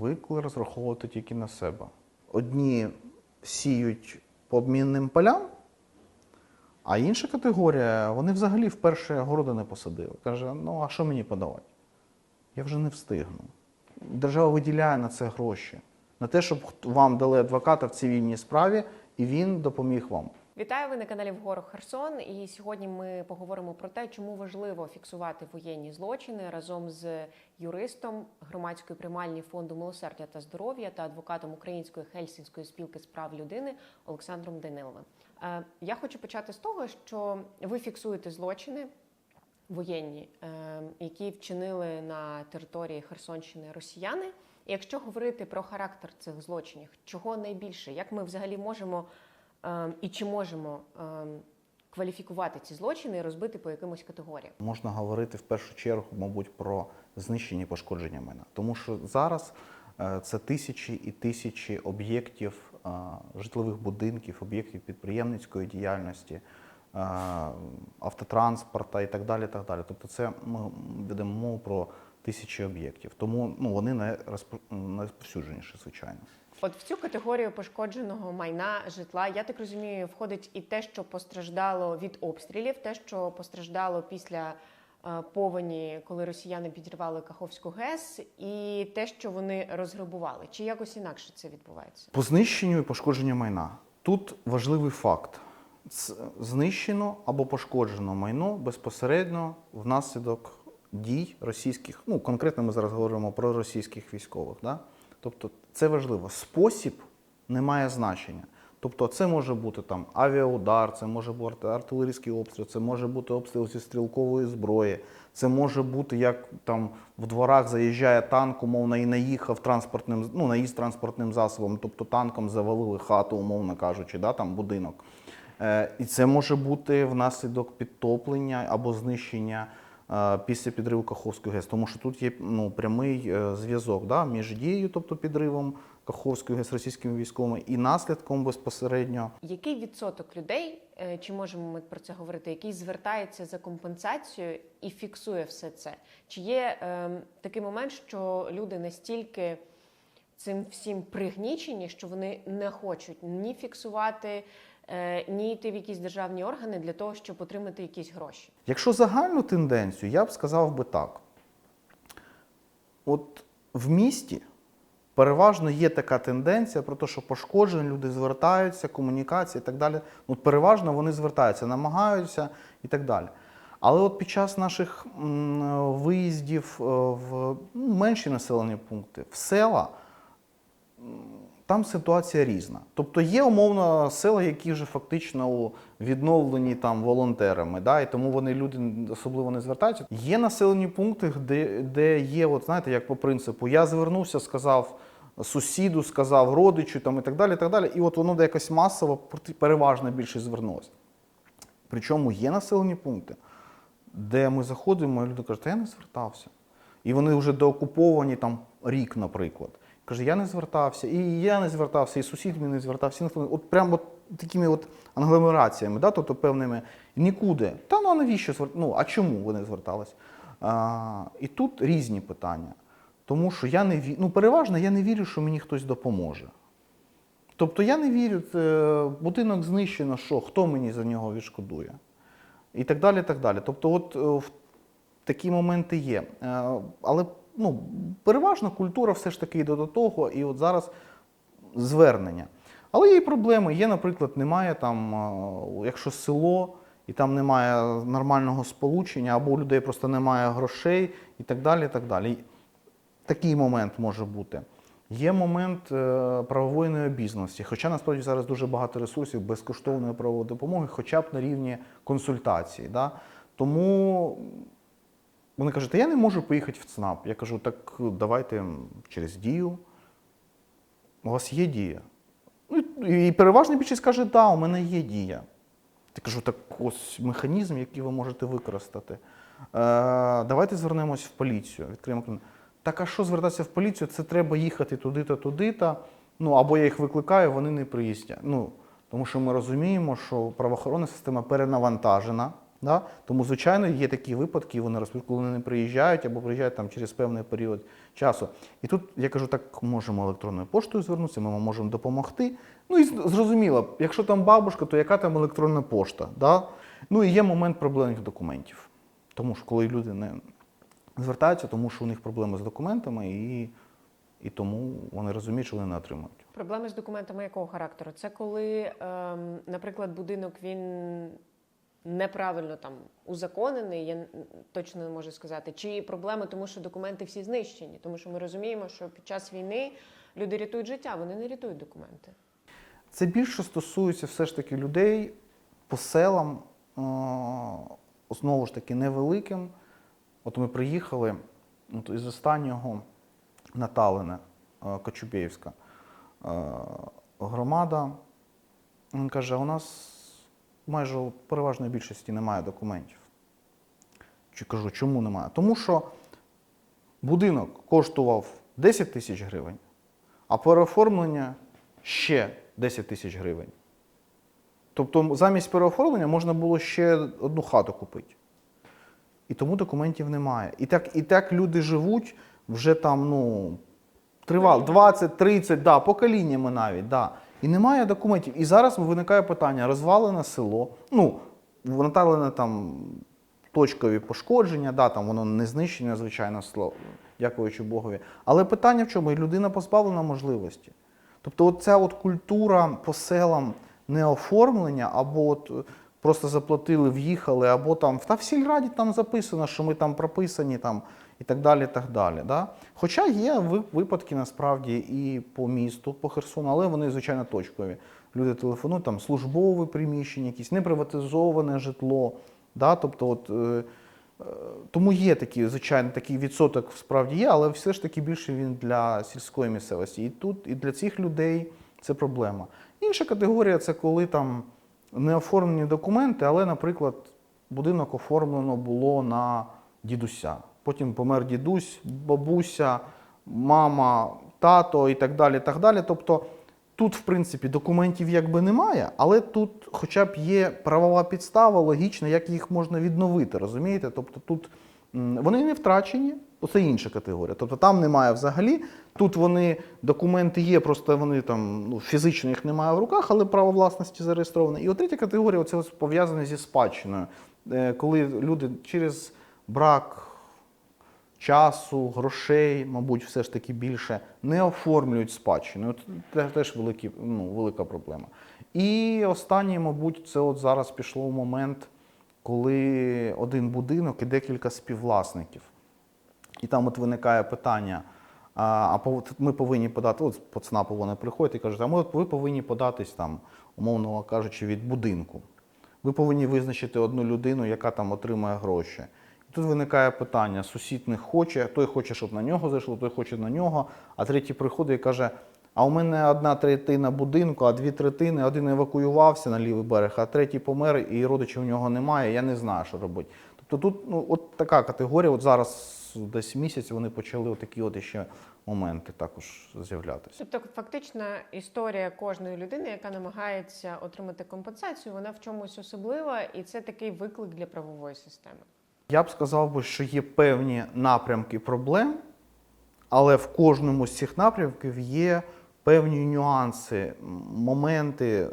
звикли розраховувати тільки на себе. Одні сіють по обмінним полям, а інша категорія, вони взагалі вперше городи не посадили. Каже, ну а що мені подавати? Я вже не встигну. Держава виділяє на це гроші. На те, щоб вам дали адвоката в цивільній справі, і він допоміг вам. Вітаю ви на каналі Вгору Херсон. І сьогодні ми поговоримо про те, чому важливо фіксувати воєнні злочини разом з юристом громадської приймальні фонду милосердя та здоров'я та адвокатом Української Хельсінської спілки з прав людини Олександром Даниловим. Е, Я хочу почати з того, що ви фіксуєте злочини воєнні, е, які вчинили на території Херсонщини росіяни. І якщо говорити про характер цих злочинів, чого найбільше, як ми взагалі можемо і чи можемо е, кваліфікувати ці злочини і розбити по якимось категоріям? Можна говорити в першу чергу, мабуть, про знищення і пошкодження майна. Тому що зараз е, це тисячі і тисячі об'єктів е, житлових будинків, об'єктів підприємницької діяльності, е, автотранспорта і так далі. так далі. Тобто, це ми ведемо мову про тисячі об'єктів. Тому ну, вони найрозпо- найрозповсюдженіші, звичайно. От в цю категорію пошкодженого майна житла, я так розумію, входить і те, що постраждало від обстрілів, те, що постраждало після е, повені, коли росіяни підірвали Каховську ГЕС, і те, що вони розграбували. Чи якось інакше це відбувається? По знищенню і пошкодженню майна. Тут важливий факт: знищено або пошкоджено майно безпосередньо внаслідок дій російських. Ну, конкретно ми зараз говоримо про російських військових. Да? Тобто це важливо. Спосіб не має значення. Тобто, це може бути там авіаудар, це може бути артилерійський обстріл, це може бути обстріл зі стрілкової зброї, це може бути як там в дворах заїжджає танк, умовно, і наїхав транспортним, ну, наїзд транспортним засобом, тобто танком завалили хату, умовно кажучи, да, там будинок. Е, і це може бути внаслідок підтоплення або знищення після підриву Каховської ГЕС, тому що тут є ну, прямий е, зв'язок да, між дією, тобто підривом Каховської ГЕС російськими військовими, і наслідком безпосередньо Який відсоток людей, е, чи можемо ми про це говорити, який звертається за компенсацією і фіксує все це? Чи є е, такий момент, що люди настільки цим всім пригнічені, що вони не хочуть ні фіксувати, ні йти в якісь державні органи для того, щоб отримати якісь гроші? Якщо загальну тенденцію, я б сказав би так. От в місті переважно є така тенденція про те, що пошкоджені люди звертаються, комунікація і так далі. От переважно вони звертаються, намагаються і так далі. Але от під час наших виїздів е, в ну, менші населені пункти, в села, там ситуація різна. Тобто є умовно села, які вже фактично відновлені там волонтерами, да, і тому вони люди особливо не звертаються. Є населені пункти, де, де є, от знаєте, як по принципу, я звернувся, сказав сусіду, сказав родичу там, і так далі. І так далі. І от воно де якось масово, переважна більшість звернулося. Причому є населені пункти, де ми заходимо, і люди кажуть, я не звертався. І вони вже деокуповані там рік, наприклад. Каже, я не звертався, і я не звертався, і сусід мій не звертався. От прямо от такими от англомераціями, да, тобто певними нікуди. Та ну а навіщо звер... Ну, а чому вони звертались? А, і тут різні питання. Тому що я не ві... ну, переважно я не вірю, що мені хтось допоможе. Тобто я не вірю, будинок знищено, що хто мені за нього відшкодує? І так далі. так далі. Тобто, от е, такі моменти є. Е, Але ну, переважно культура все ж таки йде до того, і от зараз звернення. Але є і проблеми. Є, наприклад, немає там, е, якщо село, і там немає нормального сполучення, або у людей просто немає грошей, і так далі. і так далі. Такий момент може бути. Є момент е, правової необізнаності, хоча насправді зараз дуже багато ресурсів безкоштовної правової допомоги, хоча б на рівні консультації. Да? Тому вони кажуть, «Та я не можу поїхати в ЦНАП. Я кажу, так давайте через дію. У вас є дія. Ну, і переважна більшість каже, да, у мене є дія. Я кажу, так ось механізм, який ви можете використати. Е, давайте звернемось в поліцію. Відкриємо кримінал. Так, а що звертатися в поліцію? Це треба їхати туди-то, туди-то. Ну, або я їх викликаю, вони не приїздять. Ну, тому що ми розуміємо, що правоохоронна система перенавантажена. Да? Тому, звичайно, є такі випадки, вони коли вони не приїжджають або приїжджають там через певний період часу. І тут я кажу, так можемо електронною поштою звернутися, ми можемо допомогти. Ну і зрозуміло, якщо там бабушка, то яка там електронна пошта? Да? Ну і є момент проблемних документів. Тому що коли люди не звертаються, тому що у них проблеми з документами, і, і тому вони розуміють, що вони не отримують. Проблеми з документами якого характеру? Це коли, ем, наприклад, будинок він неправильно там узаконений, я точно не можу сказати. Чи проблеми, тому що документи всі знищені? Тому що ми розуміємо, що під час війни люди рятують життя, вони не рятують документи. Це більше стосується все ж таки людей по селам, е, знову ж таки, невеликим. От ми приїхали от із останнього Наталина, е, Кочубєївська е, громада. Він каже, у нас майже у переважної більшості немає документів. Чи кажу, чому немає? Тому що будинок коштував 10 тисяч гривень, а переоформлення ще 10 тисяч гривень. Тобто замість переоформлення можна було ще одну хату купити. І тому документів немає. І так, і так люди живуть вже там, ну, тривало 20, 30, да, поколіннями навіть. Да. І немає документів. І зараз виникає питання: розвалене село. Ну, наталене там точкові пошкодження, да, там воно не знищене, звичайно, село, дякуючи Богові. Але питання в чому? І людина позбавлена можливості. Тобто, от ця от культура по селам не оформлення, або от е, просто заплатили, в'їхали, або там та в сільраді там записано, що ми там прописані там і так далі. так далі да? Хоча є випадки насправді і по місту, по Херсону, але вони звичайно точкові. Люди телефонують, там службове приміщення, якісь неприватизоване житло. Да? Тобто, от, е, е, тому є такі, звичайно, такий відсоток справді є, але все ж таки більше він для сільської місцевості. І тут, і для цих людей це проблема. Інша категорія це коли там не оформлені документи, але, наприклад, будинок оформлено було на дідуся. Потім помер дідусь, бабуся, мама, тато і так далі. так далі. Тобто тут, в принципі, документів якби немає, але тут хоча б є правова підстава логічна, як їх можна відновити, розумієте? Тобто тут вони не втрачені, це інша категорія. Тобто там немає взагалі. Тут вони документи є, просто вони там ну, фізично їх немає в руках, але право власності зареєстроване. І от третя категорія це пов'язане зі спадщиною, Е, коли люди через брак часу, грошей, мабуть, все ж таки більше не оформлюють спадщину. Це теж великі, ну, велика проблема. І останнє, мабуть, це от зараз пішло в момент, коли один будинок і декілька співвласників. І там от виникає питання. А, ми повинні подати, от по ЦНАПу вони приходять і кажуть, а ми от ви повинні податись там, умовно кажучи, від будинку. Ви повинні визначити одну людину, яка там отримає гроші. Тут виникає питання: сусід не хоче, той хоче, щоб на нього зайшло, той хоче на нього, а третій приходить і каже: а у мене одна третина будинку, а дві третини, один евакуювався на лівий берег, а третій помер, і родичів у нього немає, я не знаю, що робити. Тобто тут ну, от така категорія, от зараз десь місяць вони почали такі от ще моменти також з'являтися. Тобто, фактична історія кожної людини, яка намагається отримати компенсацію, вона в чомусь особлива, і це такий виклик для правової системи. Я б сказав би, що є певні напрямки проблем, але в кожному з цих напрямків є певні нюанси, моменти,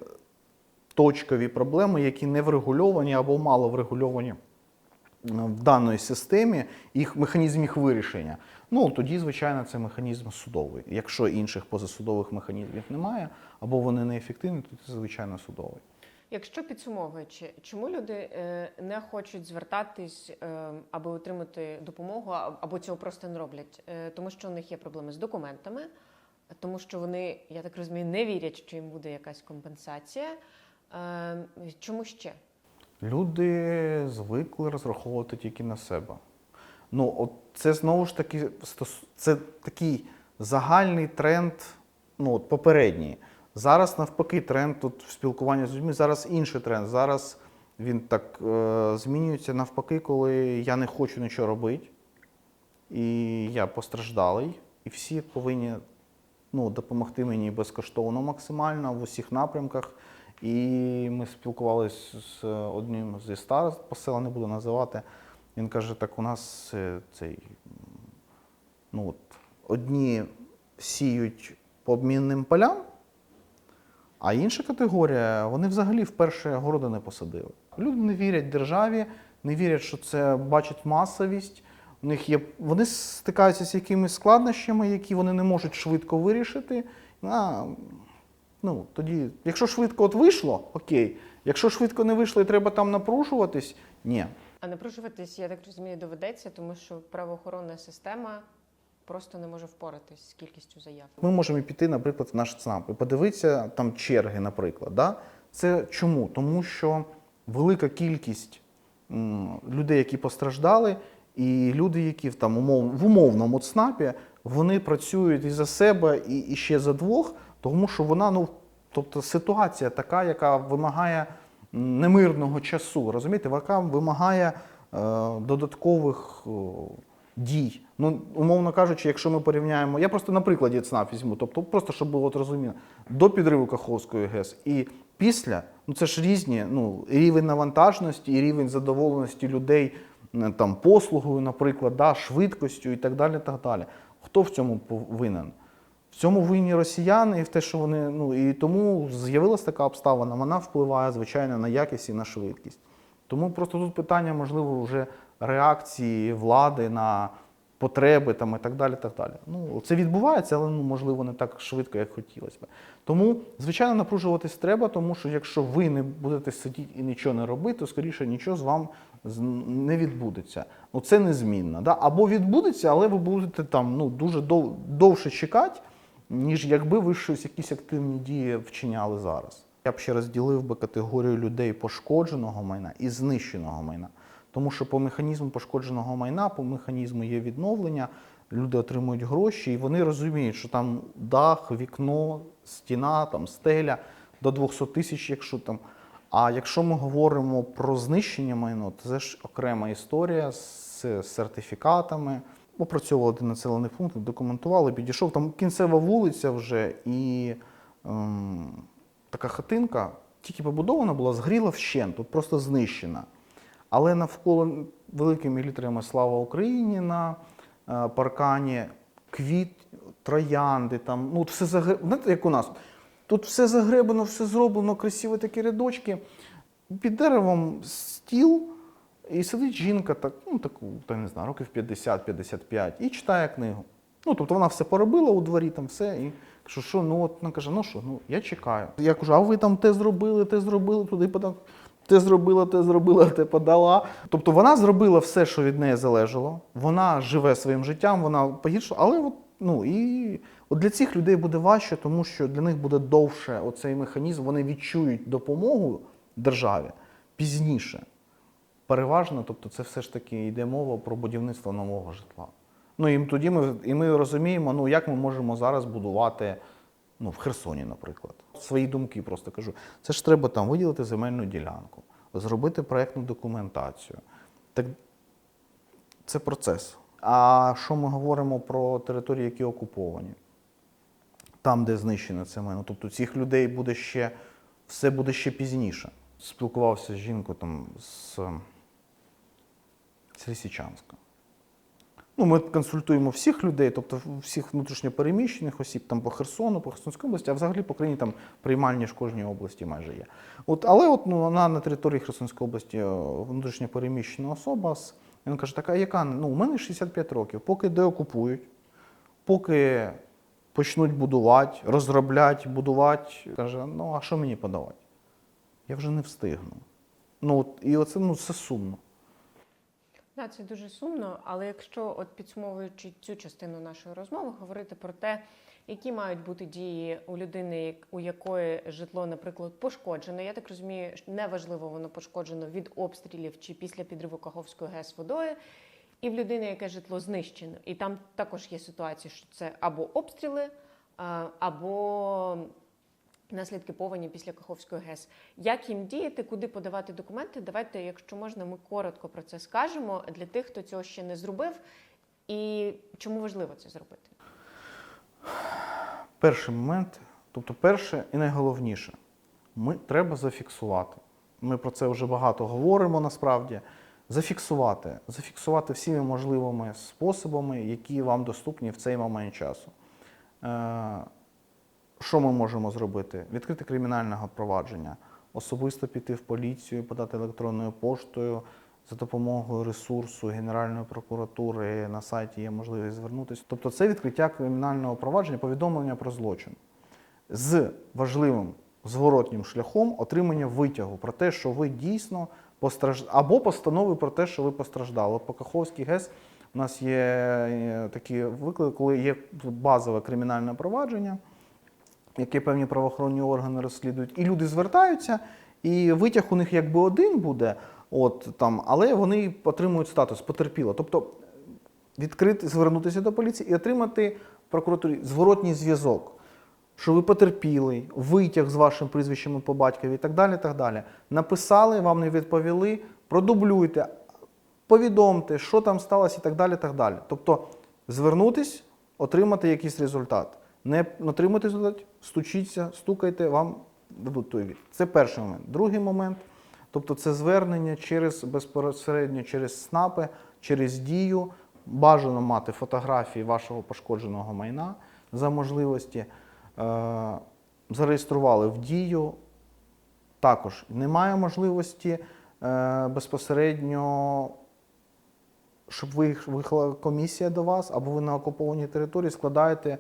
точкові проблеми, які не врегульовані або мало врегульовані в даної системі, їх механізм їх вирішення. Ну тоді, звичайно, це механізм судовий. Якщо інших позасудових механізмів немає, або вони неефективні, то це звичайно судовий. Якщо підсумовуючи, чому люди е, не хочуть звертатись, е, аби отримати допомогу, або цього просто не роблять? Е, Тому що у них є проблеми з документами, тому що вони, я так розумію, не вірять, що їм буде якась компенсація. Чому ще? Люди звикли розраховувати тільки на себе. Ну, от це знову ж таки це такий загальний тренд, ну, от попередній. Зараз навпаки, тренд тут в спілкуванні з людьми, зараз інший тренд. Зараз він так е, змінюється навпаки, коли я не хочу нічого робити, і я постраждалий, і всі повинні ну, допомогти мені безкоштовно максимально в усіх напрямках. І ми спілкувалися з одним зі старост посела, не буду називати. Він каже: так у нас е, цей ну от, одні сіють по обмінним полям, а інша категорія, вони взагалі вперше городи не посадили. Люди не вірять державі, не вірять, що це бачать масовість. У них є, вони стикаються з якимись складнощами, які вони не можуть швидко вирішити. А, ну, тоді, якщо швидко от вийшло, окей. Якщо швидко не вийшло і треба там напружуватись, ні. А напружуватись, я так розумію, доведеться, тому що правоохоронна система просто не може впоратись з кількістю заяв. Ми можемо піти, наприклад, в наш ЦНАП і подивитися там черги, наприклад. Да? Це чому? Тому що велика кількість людей, які постраждали, і люди, які в, там, умов, в умовному ЦНАПі, вони працюють і за себе, і, і ще за двох, тому що вона, ну, тобто ситуація така, яка вимагає немирного часу, розумієте, яка вимагає е, додаткових дій. Ну, умовно кажучи, якщо ми порівняємо, я просто на прикладі ЦНАП візьму, тобто просто щоб було розуміло, до підриву Каховської ГЕС і після, ну це ж різні, ну, рівень навантажності, і рівень задоволеності людей там, послугою, наприклад, да, швидкістю і так далі. так далі. Хто в цьому повинен? В цьому винні росіяни і в те, що вони. Ну і тому з'явилася така обставина, вона впливає, звичайно, на якість і на швидкість. Тому просто тут питання, можливо, вже реакції влади на потреби там, і так далі. так далі. Ну, це відбувається, але ну, можливо не так швидко, як хотілося б. Тому, звичайно, напружуватись треба, тому що якщо ви не будете сидіти і нічого не робити, то скоріше нічого з вам не відбудеться. Ну, це незмінно. Да? Або відбудеться, але ви будете там ну, дуже дов, довше чекати, ніж якби ви щось, якісь активні дії вчиняли зараз. Я б ще розділив би категорію людей пошкодженого майна і знищеного майна. Тому що по механізму пошкодженого майна, по механізму є відновлення, люди отримують гроші, і вони розуміють, що там дах, вікно, стіна, там стеля до 200 тисяч, якщо там. А якщо ми говоримо про знищення майна, то це ж окрема історія з сертифікатами. Опрацьовували один населений пункт, документували, підійшов. Там кінцева вулиця вже і ем, така хатинка, тільки побудована була, згріла вщент, тут просто знищена. Але навколо великими літерами Слава Україні на е, паркані, квіт, троянди, там, ну, от все загреб... Знаєте, як у нас? Тут все загребано, все зроблено, красиві такі рядочки. Під деревом стіл, і сидить жінка, так, ну, таку, та не знаю, років 50-55, і читає книгу. Ну, тобто вона все поробила у дворі, там все. І кажу, що ну от вона каже, ну що, ну я чекаю. Я кажу, а ви там те зробили, те зробили, туди подав. Те зробила, те зробила, те подала. Тобто вона зробила все, що від неї залежало. Вона живе своїм життям, вона погіршила, але от, ну і от для цих людей буде важче, тому що для них буде довше оцей механізм. Вони відчують допомогу державі пізніше. Переважно, тобто, це все ж таки йде мова про будівництво нового житла. Ну і тоді ми, і ми розуміємо, ну як ми можемо зараз будувати ну, в Херсоні, наприклад. Свої думки просто кажу. Це ж треба там виділити земельну ділянку, зробити проєктну документацію. Так це процес. А що ми говоримо про території, які окуповані? Там, де знищено це майно. Тобто цих людей буде ще, все буде ще пізніше. Спілкувався з жінкою там з, Лисичанська. Ну, ми консультуємо всіх людей, тобто всіх внутрішньопереміщених осіб там по Херсону, по Херсонській області, а взагалі по країні там приймальні ж кожній області майже є. От, але от, ну, вона на території Херсонської області е, внутрішньопереміщена особа. Він каже, така яка? Ну, у мене 65 років, поки деокупують, поки почнуть будувати, розробляти, будувати. Каже, ну а що мені подавати? Я вже не встигну. Ну, от, і оце ну, це сумно. Да, це дуже сумно, але якщо, от підсумовуючи цю частину нашої розмови, говорити про те, які мають бути дії у людини, у якої житло, наприклад, пошкоджено. Я так розумію, що неважливо воно пошкоджено від обстрілів чи після підриву Каховської ГЕС водою, і в людини, яке житло знищено. І там також є ситуації, що це або обстріли, або наслідки повені після Каховської ГЕС. Як їм діяти, куди подавати документи? Давайте, якщо можна, ми коротко про це скажемо для тих, хто цього ще не зробив, і чому важливо це зробити. Перший момент, тобто перше і найголовніше, ми, треба зафіксувати. Ми про це вже багато говоримо насправді. Зафіксувати, зафіксувати всіми можливими способами, які вам доступні в цей момент часу. Що ми можемо зробити? Відкрити кримінальне провадження, особисто піти в поліцію, подати електронною поштою за допомогою ресурсу Генеральної прокуратури на сайті є можливість звернутися. Тобто це відкриття кримінального провадження, повідомлення про злочин з важливим зворотнім шляхом отримання витягу про те, що ви дійсно постраждали, або постанови про те, що ви постраждали. От по Каховській ГЕС у нас є е, такі виклики, коли є базове кримінальне провадження, яке певні правоохоронні органи розслідують, і люди звертаються, і витяг у них якби один буде, от там, але вони отримують статус потерпіло. Тобто відкрити, звернутися до поліції і отримати прокуратурі зворотній зв'язок, що ви потерпілий, витяг з вашим прізвищем по батькові і так далі. так далі. Написали, вам не відповіли, продублюйте, повідомте, що там сталося і так далі. так далі. Тобто звернутись, отримати якийсь результат. Не отримати результат, стучіться, стукайте, вам дадуть той від. Це перший момент. Другий момент, тобто це звернення через безпосередньо через СНАПи, через дію. Бажано мати фотографії вашого пошкодженого майна за можливості. Е, зареєстрували в дію. Також немає можливості е, безпосередньо, щоб виїх- виїхала комісія до вас, або ви на окупованій території складаєте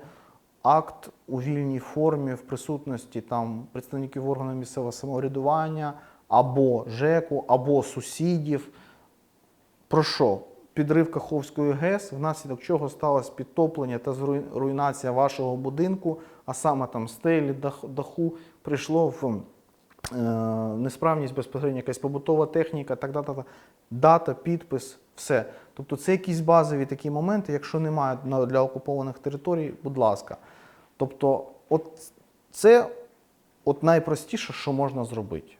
акт у вільній формі в присутності там представників органів місцевого самоврядування, або ЖЕКу, або сусідів. Про що? Підрив Каховської ГЕС, внаслідок чого сталося підтоплення та руйнація вашого будинку, а саме там стелі, даху, прийшло в е, несправність безпосередньо якась побутова техніка, так дата, дата, підпис, все. Тобто це якісь базові такі моменти, якщо немає для окупованих територій, будь ласка. Тобто, от це от найпростіше, що можна зробити.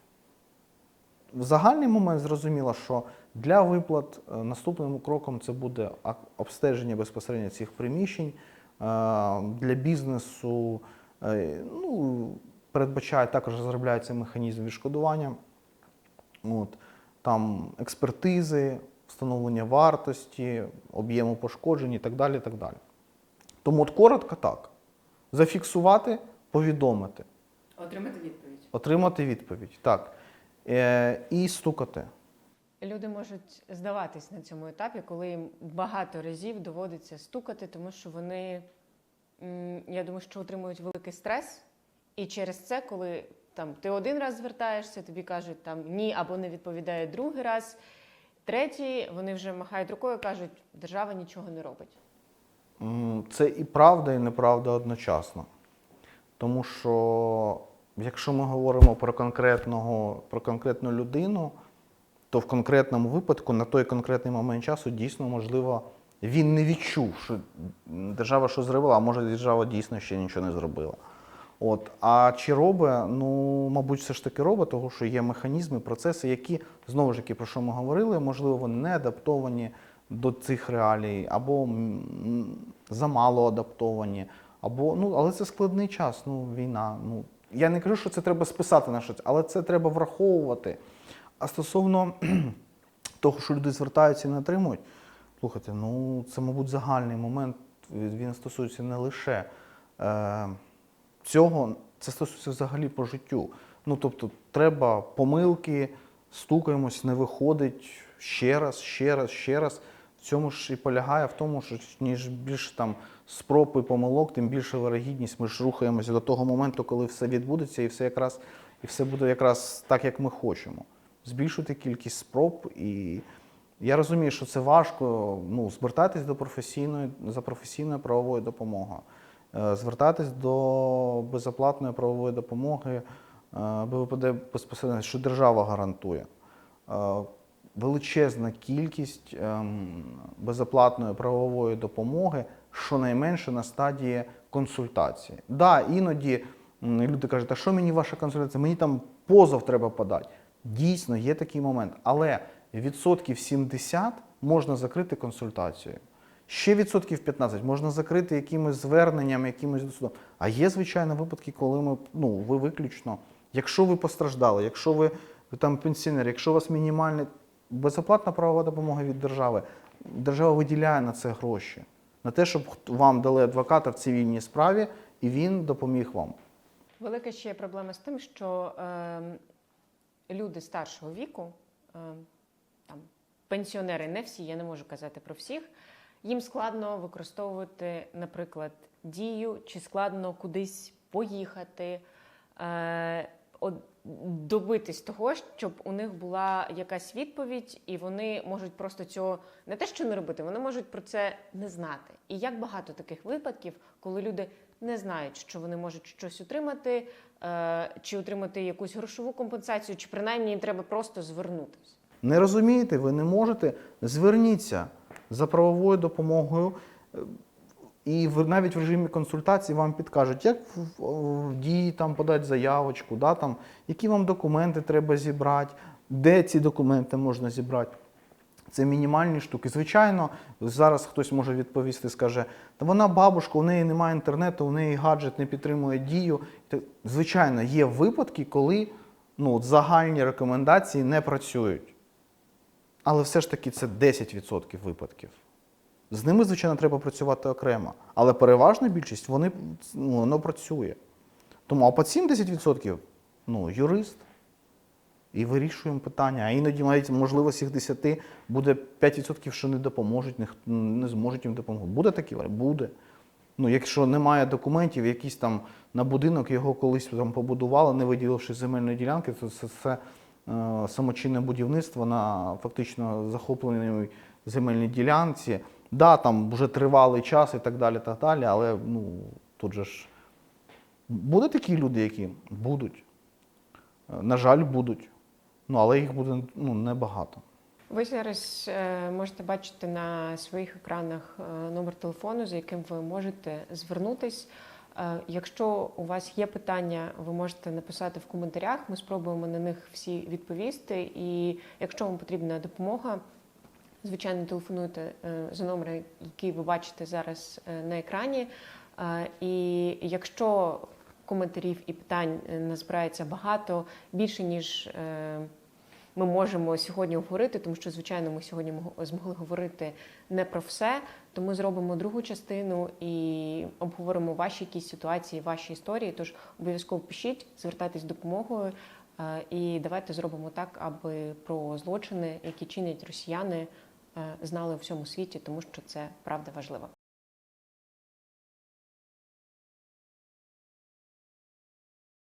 В загальний момент зрозуміло, що для виплат е, наступним кроком це буде обстеження безпосередньо цих приміщень. Е, Для бізнесу е, ну, передбачає, також розробляється механізм відшкодування. От, там експертизи, встановлення вартості, об'єму пошкоджень і так далі. Так далі. Тому от коротко так. Зафіксувати, повідомити. Отримати відповідь. Отримати відповідь. Так. Е, і стукати. Люди можуть здаватись на цьому етапі, коли їм багато разів доводиться стукати, тому що вони, я думаю, що отримують великий стрес. І через це, коли там ти один раз звертаєшся, тобі кажуть там ні або не відповідає другий раз, третій, вони вже махають рукою кажуть, держава нічого не робить. Це і правда, і неправда одночасно. Тому що, якщо ми говоримо про конкретного, про конкретну людину, то в конкретному випадку на той конкретний момент часу дійсно можливо він не відчув, що держава щось зробила, а може держава дійсно ще нічого не зробила. От. А чи робить? Ну, мабуть, все ж таки робить, тому що є механізми, процеси, які, знову ж таки, про що ми говорили, можливо, вони не адаптовані до цих реалій, або замало адаптовані, або, ну, але це складний час, ну, війна. Ну, я не кажу, що це треба списати на щось, але це треба враховувати. А стосовно того, що люди звертаються і не отримують, слухайте, ну це, мабуть, загальний момент. Він стосується не лише е, цього, це стосується взагалі по життю. Ну, тобто, треба помилки, стукаємось, не виходить ще раз, ще раз, ще раз. Цьому ж і полягає в тому, що ніж більше там спроб і помилок, тим більше вирогідність. Ми ж рухаємося до того моменту, коли все відбудеться, і все якраз і все буде якраз так, як ми хочемо. Збільшити кількість спроб. І я розумію, що це важко. Ну, звертатись до професійної за професійною правовою допомогою, Е, звертатись до безоплатної правової допомоги, е, БВПД безпосередньо, що держава гарантує. Величезна кількість ем, безоплатної правової допомоги, щонайменше на стадії консультації. Да, іноді люди кажуть, а що мені ваша консультація? Мені там позов треба подати. Дійсно, є такий момент, але відсотків 70 можна закрити консультацією. Ще відсотків 15 можна закрити якимось зверненням, якимось до суду. А є, звичайно, випадки, коли ми, ну, ви виключно, Якщо ви постраждали, якщо ви там пенсіонер, якщо у вас мінімальна безоплатна правова допомога від держави, держава виділяє на це гроші. На те, щоб вам дали адвоката в цивільній справі, і він допоміг вам. Велика ще є проблема з тим, що е, люди старшого віку, е, там, пенсіонери, не всі, я не можу казати про всіх, їм складно використовувати, наприклад, дію, чи складно кудись поїхати, е, добитись того, щоб у них була якась відповідь, і вони можуть просто цього не те, що не робити, вони можуть про це не знати. І як багато таких випадків, коли люди не знають, що вони можуть щось отримати, е, чи отримати якусь грошову компенсацію, чи принаймні їм треба просто звернутися. Не розумієте, ви не можете, зверніться за правовою допомогою. І в- навіть в режимі консультації вам підкажуть, як в, в дії там подати заявочку, да, там, які вам документи треба зібрати, де ці документи можна зібрати. Це мінімальні штуки. Звичайно, зараз хтось може відповісти, скаже, та вона бабушка, у неї немає інтернету, у неї гаджет не підтримує дію. Звичайно, є випадки, коли ну, загальні рекомендації не працюють. Але все ж таки це 10% випадків. З ними, звичайно, треба працювати окремо. Але переважна більшість вони, ну, воно працює. Тому а по цим 10% ну, юрист. І вирішуємо питання. А іноді навіть, можливо, з цих 10 буде 5%, що не допоможуть, не, не зможуть їм допомогти. Буде такі? Буде. Ну, якщо немає документів, якісь там на будинок його колись там побудували, не виділивши земельної ділянки, то це, це е, самочинне будівництво на фактично захопленій земельній ділянці. Да, там вже тривалий час і так далі, так далі, але ну, тут же ж будуть такі люди, які будуть. Е, На жаль, будуть. Ну, але їх буде ну, небагато. Ви зараз е, можете бачити на своїх екранах е, номер телефону, за яким ви можете звернутись. Якщо у вас є питання, ви можете написати в коментарях. Ми спробуємо на них всі відповісти. І якщо вам потрібна допомога, звичайно, телефонуйте е, за номером, який ви бачите зараз е, на екрані. Е, І якщо коментарів і питань назбирається багато, більше ніж ми можемо сьогодні обговорити, тому що, звичайно, ми сьогодні мог- змогли говорити не про все. То ми зробимо другу частину і обговоримо ваші якісь ситуації, ваші історії. Тож обов'язково пишіть, звертайтесь з допомогою. І давайте зробимо так, аби про злочини, які чинять росіяни, знали у всьому світі, тому що це правда важливо.